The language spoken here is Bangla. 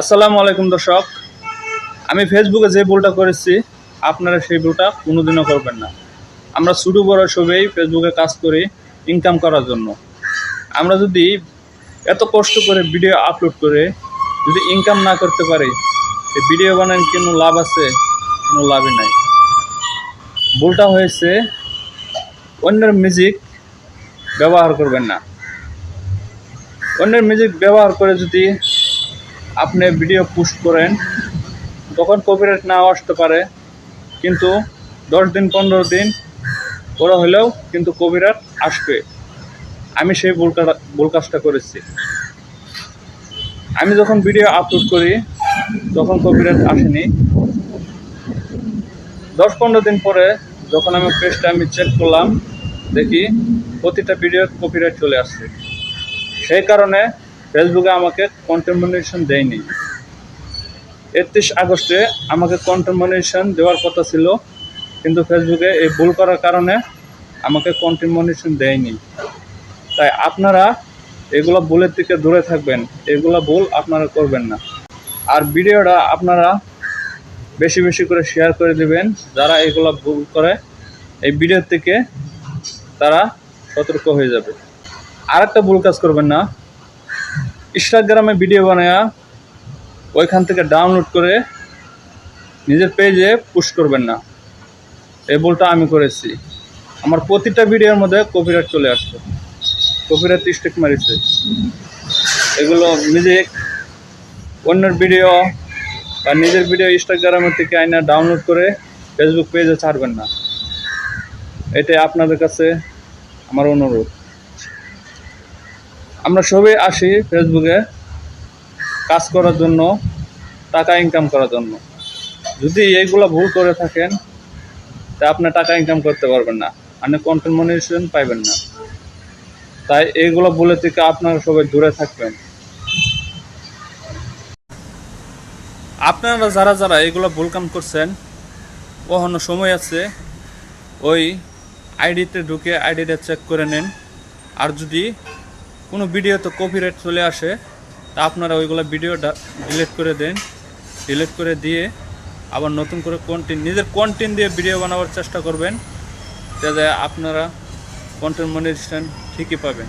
আসসালামু আলাইকুম দর্শক। আমি ফেসবুকে যে ভুলটা করেছি, আপনারা সেই ভুলটা কোনোদিনও করবেন না। আমরা ছোটো বড় সবেই ফেসবুকে কাজ করি ইনকাম করার জন্য। আমরা যদি এত কষ্ট করে ভিডিও আপলোড করে যদি ইনকাম না করতে পারি ভিডিও বানান কোনো লাভ আছে? কোনো লাভই নাই। ভুলটা হয়েছে, অন্যের মিউজিক ব্যবহার করবেন না। অন্যের মিউজিক ব্যবহার করে যদি আপনি ভিডিও পোস্ট করেন তখন কপিরাইট নাও আসতে পারে, কিন্তু দশ দিন, পনেরো দিন পরে হলেও কিন্তু কপিরাইট আসবে। আমি সেই ভুল ভুল কাজটা করেছি। আমি যখন ভিডিও আপলোড করি, তখন কপিরাইট আসেনি। দশ, পনেরো দিন পরে যখন আমি পেজটা আমি চেক করলাম, দেখি প্রতিটা ভিডিও কপিরাইট চলে আসছে। সেই কারণে ফেসবুকে আমাকে কন্টেমনেশন দেয়নি। একত্রিশ আগস্টে আমাকে কন্টেমনেশন দেওয়ার কথা ছিল, কিন্তু ফেসবুকে এই ভুল করার কারণে আমাকে কন্টেমনেশন দেয়নি। তাই আপনারা এগুলো ভুলের থেকে দূরে থাকবেন, এগুলো ভুল আপনারা করবেন না। আর ভিডিওটা আপনারা বেশি বেশি করে শেয়ার করে দিবেন, যারা এগুলো ভুল করে, এই ভিডিও থেকে তারা সতর্ক হয়ে যাবে। আর একটা ভুল কাজ করবেন না ইনস্টাগ্রামে ভিডিও বানায়া ওইখান থেকে ডাউনলোড করে নিজের পেজে পুশ করবেন না। এই বলটা আমি করেছি। আমার প্রতিটা ভিডিওর মধ্যে কপিরাইট চলে আসছে। কপিরাইট স্টেক মারিছে। এগুলো মিউজিক অন্যের ভিডিও বা নিজের ভিডিও ইনস্টাগ্রামের থেকে আইনা ডাউনলোড করে ফেসবুক পেজে ছাড়বেন না। এটাই আপনাদের কাছে আমার অনুরোধ। আমরা সবাই আসি ফেসবুকে কাজ করার জন্য, টাকা ইনকাম করার জন্য। যদি এইগুলো ভুল করে থাকেন, তা আপনি টাকা ইনকাম করতে পারবেন না। আপনি কন্টেন্ট মনিটেশন পাইবেন না। তাই এইগুলো বলে থেকে আপনারা সবাই দূরে থাকবেন। আপনারা যারা যারা এগুলো ভুল কাম করছেন কখনো সময় আছে, ওই আইডিতে ঢুকে আইডিটা চেক করে নেন। আর যদি কোনো ভিডিও তো কপিরাইট চলে আসে, তা আপনারা ওইগুলো ভিডিওটা ডিলিট করে দেন। ডিলিট করে দিয়ে আবার নতুন করে কন্টেন্ট নিজের কন্টেন্ট দিয়ে ভিডিও বানাবার চেষ্টা করবেন, যাতে আপনারা কন্টেন্ট মনিটেশন ঠিকই পাবেন।